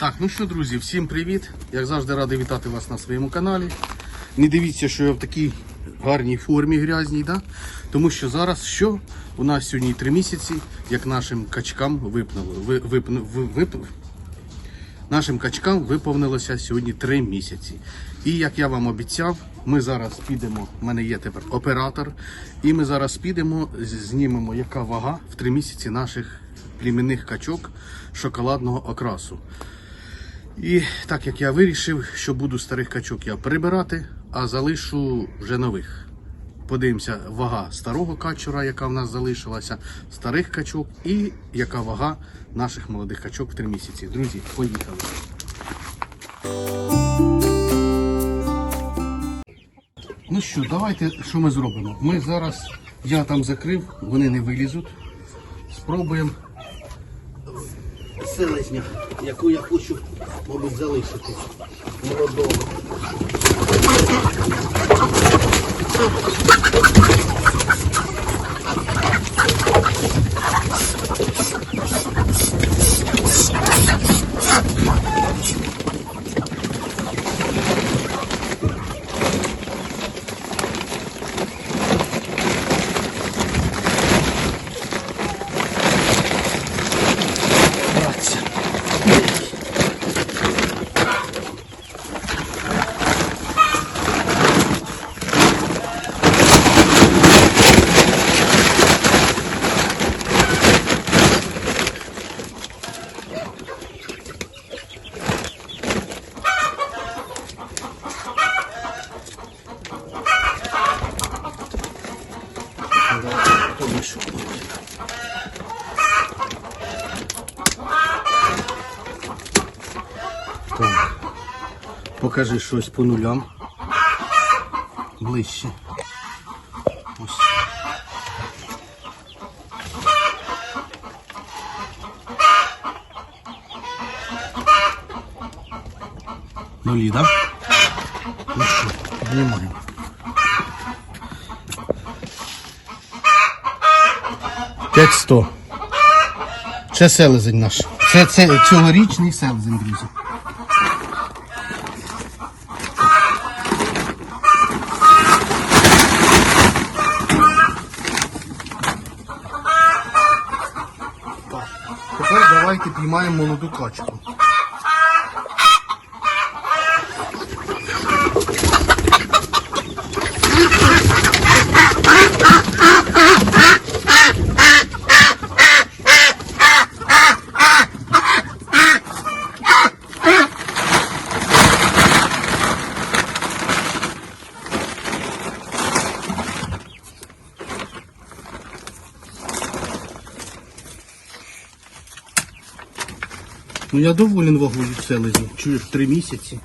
Так, ну що, друзі, всім привіт. Як завжди радий вітати вас на своєму каналі. Не дивіться, що я в такій гарній формі грязній, да? тому що зараз що? У нас сьогодні три місяці, як нашим качкам випнули. Ви, випну, вип... Нашим качкам виповнилося сьогодні три місяці. І як я вам обіцяв, ми зараз підемо. У мене є тепер оператор, і ми зараз підемо, знімемо, яка вага в три місяці наших племінних качок шоколадного окрасу. І так як я вирішив, що буду старих качок я прибирати, а залишу вже нових. Подивимося, вага старого качура, яка в нас залишилася, старих качок, і яка вага наших молодих качок в три місяці. Друзі, поїхали. Ну що, давайте що ми зробимо? Ми зараз, я там закрив, вони не вилізуть. Спробуємо селезня, яку я хочу, мабуть, залишити молодого. Покажи щось по нулям. Ближче. Ось. Нулі, так? Да? Ну що, піднімаємо. П'ять сто. Це селезень наш. Це, це цьогорічний селезень, друзі. Давайте піймаємо молоду качку. Ну я доволен вагою селезні. Чуєш, три місяці.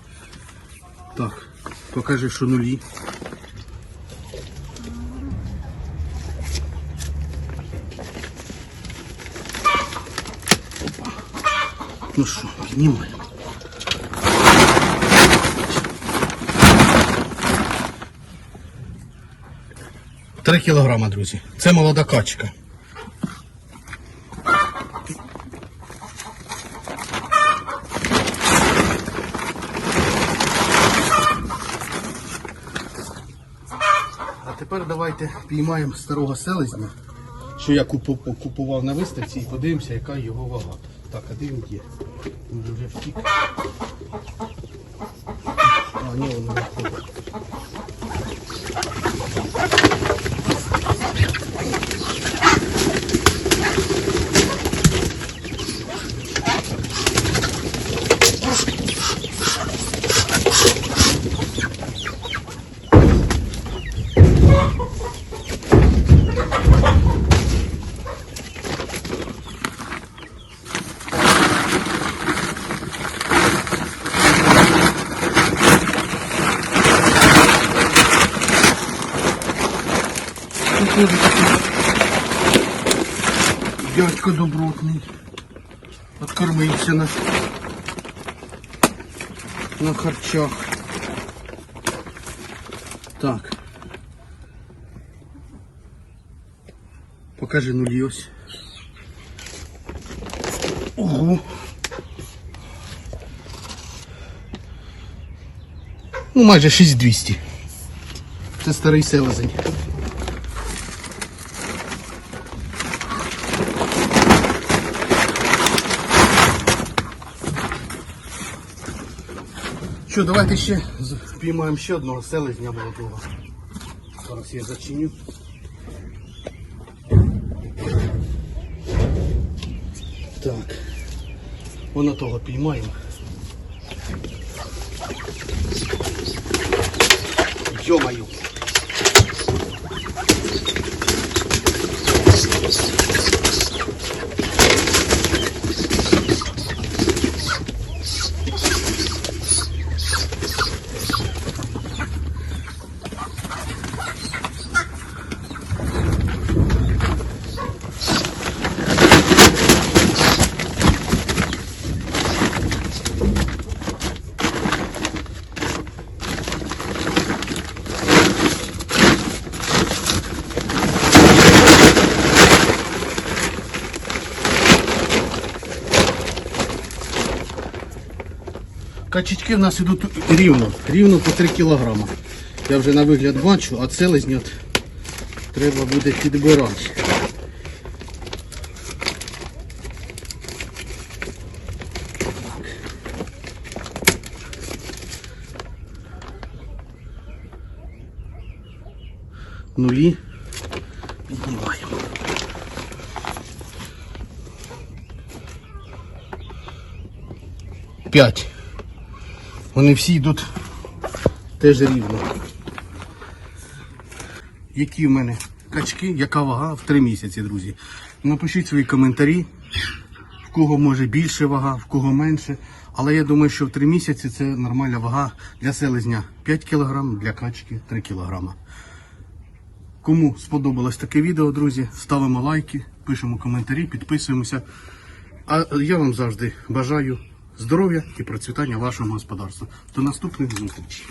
Так, покажи, що нулі. Опа. Ну що, піднімаємо. Три кілограма, друзі. Це молода качка. А тепер давайте піймаємо старого селезня, що я купував на виставці, і подивимося, яка його вага. Так, а де він є? Він вже втік. А, ні, воно не входить. Дядько добротний. Откормився на на харчах. Так. Покажи нулі ось. Ого. Ну майже 6200. Це старий селезень. Що, давайте ще піймаємо ще одного селезня молодого. Зараз я зачиню. Так. Воно того піймаємо. Йо-маю. Качечки в нас йдуть рівно, рівно по 3 кілограма. Я вже на вигляд бачу, а селезня от треба буде підбирати. Нулі. Піднімаємо. П'ять. Вони всі йдуть теж рівно. Які в мене качки, яка вага в 3 місяці, друзі. Напишіть свої коментарі, в кого може більше вага, в кого менше. Але я думаю, що в 3 місяці це нормальна вага для селезня 5 кг, для качки 3 кг. Кому сподобалось таке відео, друзі, ставимо лайки, пишемо коментарі, підписуємося. А я вам завжди бажаю здоров'я і процвітання вашого господарства. До наступних зустрічей.